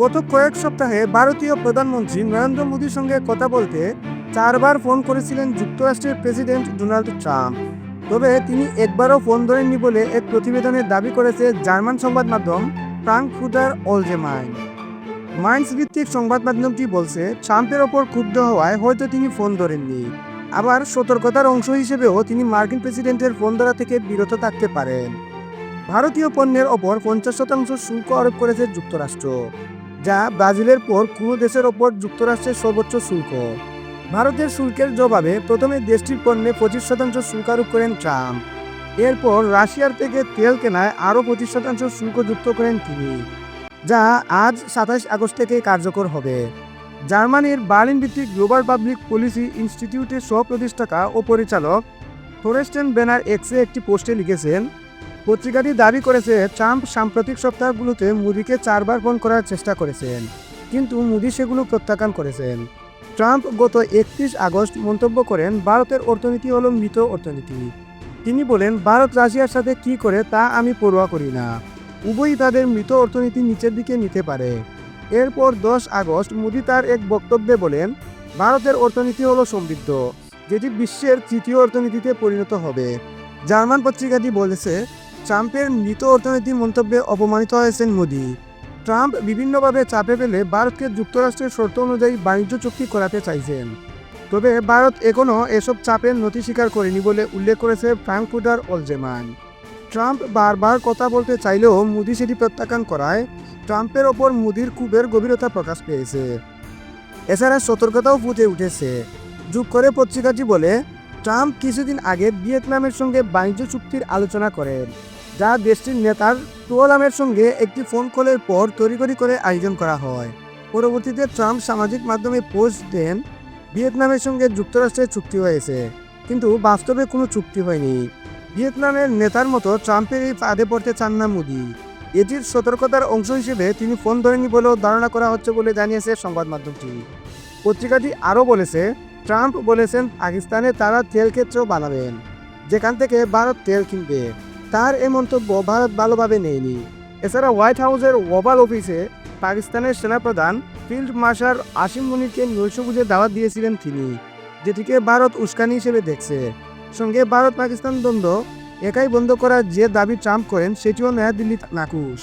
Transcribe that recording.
গত কয়েক সপ্তাহে ভারতীয় প্রধানমন্ত্রী নরেন্দ্র মোদীর সঙ্গে কথা বলতে চারবার ফোন করেছিলেন যুক্তরাষ্ট্রের প্রেসিডেন্ট ডোনাল্ড ট্রাম্প। তবে তিনি একবারও ফোন ধরেননি বলে এক প্রতিবেদনে দাবি করেছে জার্মান সংবাদ মাধ্যম ফ্রাঙ্কফুটার অলজেমাইন মাইন্স ভিত্তিক সংবাদ মাধ্যমটি বলছে, ট্রাম্পের ওপর ক্ষুব্ধ হওয়ায় হয়তো তিনি ফোন ধরেননি। আবার সতর্কতার অংশ হিসেবেও তিনি মার্কিন প্রেসিডেন্টের ফোন ধরা থেকে বিরত থাকতে পারেন। ভারতীয় পণ্যের ওপর পঞ্চাশ শতাংশ শুল্ক আরোপ করেছে যুক্তরাষ্ট্র। যা ব্রাজিলের পর কোনো দেশের ওপর যুক্তরাষ্ট্রের সর্বোচ্চ শুল্ক। ভারতের শুল্কের জবাবে প্রথমে দেশটির পণ্যে পঁচিশ শতাংশ শুল্ক আরোপ করেন ট্রাম্প। এরপর রাশিয়ার থেকে তেল কেনায় আরও পঁচিশ শতাংশ শুল্ক যুক্ত করেন তিনি, যা আজ সাতাশ আগস্ট থেকে কার্যকর হবে। জার্মানির বার্লিন ভিত্তিক গ্লোবাল পাবলিক পলিসি ইনস্টিটিউটের সহ প্রতিষ্ঠাতা ও পরিচালক ফরেস্টেন ব্যানার এক্সে একটি পোস্টে লিখেছেন পত্রিকাটি দাবি করেছে, ট্রাম্প সাম্প্রতিক সপ্তাহগুলোতে মোদিকে চারবার ফোন করার চেষ্টা করেছেন, কিন্তু মোদি সেগুলো প্রত্যাখ্যান করেছেন। ট্রাম্প গত একত্রিশ আগস্ট মন্তব্য করেন, ভারতের অর্থনীতি হলো মৃত অর্থনীতি। তিনি বলেন, ভারত রাশিয়ার সাথে কি করে তা আমি পরোয়া করি না। উভয়ই তাদের মৃত অর্থনীতি নিচের দিকে নিতে পারে। এরপর দশ আগস্ট মোদি তার এক বক্তব্যে বলেন, ভারতের অর্থনীতি হলো সমৃদ্ধ, যেটি বিশ্বের তৃতীয় অর্থনীতিতে পরিণত হবে। জার্মান পত্রিকাটি বলেছে ট্রাম্পের মৃত অর্থনৈতিক মন্তব্যে অপমানিত হয়েছেন মোদি। ট্রাম্প বিভিন্নভাবে চাপে পেলে ভারতকে যুক্তরাষ্ট্রের শর্ত অনুযায়ী বাণিজ্য চুক্তি করাতে চাইছেন। তবে ভারত এখনও এসব চাপের নথি স্বীকার করেনি বলে উল্লেখ করেছে ফ্রাঙ্কফুটার অলজেমান। ট্রাম্প বারবার কথা বলতে চাইলেও মোদি সেটি প্রত্যাখ্যান করায় ট্রাম্পের ওপর মোদির ক্ষোভের গভীরতা প্রকাশ পেয়েছে। এছাড়া সতর্কতাও ফুটে উঠেছে। যোগ করে পত্রিকাটি বলে, ট্রাম্প কিছুদিন আগে ভিয়েতনামের সঙ্গে বাণিজ্য চুক্তির আলোচনা করেন। যা দেশটির নেতার টুয়ালামের সঙ্গে একটি ফোন কলের পর তড়িঘড়ি করে আয়োজন করা হয়। পরবর্তীতে ট্রাম্প সামাজিক মাধ্যমে পোস্ট দেন, ভিয়েতনামের সঙ্গে যুক্তরাষ্ট্রের চুক্তি হয়েছে, কিন্তু বাস্তবে কোনো চুক্তি হয়নি। ভিয়েতনামের নেতার মতো ট্রাম্পের এই ফাঁদে পড়তে চান না মোদি। এটির সতর্কতার অংশ হিসেবে তিনি ফোন ধরেনি বলেও ধারণা করা হচ্ছে বলে জানিয়েছে সংবাদ মাধ্যমটি। পত্রিকাটি আরও বলেছে, ট্রাম্প বলেছেন, পাকিস্তানে তারা তেল ক্ষেত্র বানাবেন, যেখান থেকে ভারত তেল কিনবে। তার এ মন্তব্য ভারত ভালোভাবে নেয়নি। এছাড়া হোয়াইট হাউসের ওভাল অফিসে পাকিস্তানের সেনাপ্রধান ফিল্ড মার্শাল আসিম মুনিরকে নৈশভোজে দাওয়াত দিয়েছিলেন তিনি, যেটিকে ভারত উস্কানি হিসেবে দেখছে। সঙ্গে ভারত পাকিস্তান দ্বন্দ্ব একাই বন্ধ করার যে দাবি ট্রাম্প করেন, সেটিও নয়াদিল্লি নাকুশ।